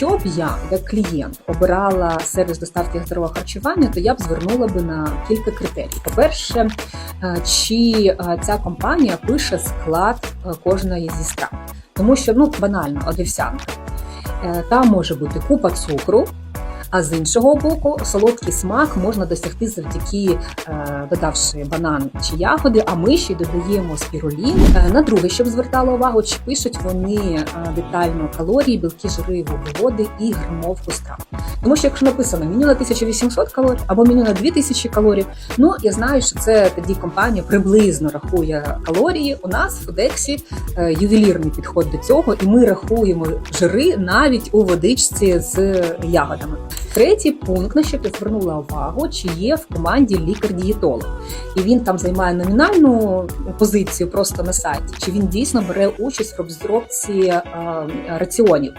Якщо б я, як клієнт, обирала сервіс доставки здорового харчування, то я б звернула би на кілька критерій. По-перше, е, чи е, ця компанія пише склад е, кожної зі страв, тому що ну банально овсянка. Е, Там може бути купа цукру. А з іншого боку, солодкий смак можна досягти завдяки е, додавши банан чи ягоди. А ми ще й додаємо спірулін. Е, на друге, щоб звертала увагу, чи пишуть вони е, детально калорії, білки, жири, вуглеводи і грамовку страв. Тому що якщо написано меню на 1800 калорій або меню на 2000 калорій, ну я знаю, що це тоді компанія приблизно рахує калорії. У нас в Фудексі ювелірний підход до цього, і ми рахуємо жири навіть у водичці з ягодами. Третій пункт, на що ти звернула увагу, чи є в команді лікар-дієтолог, і він там займає номінальну позицію просто на сайті, чи він дійсно бере участь в розробці е, раціонів.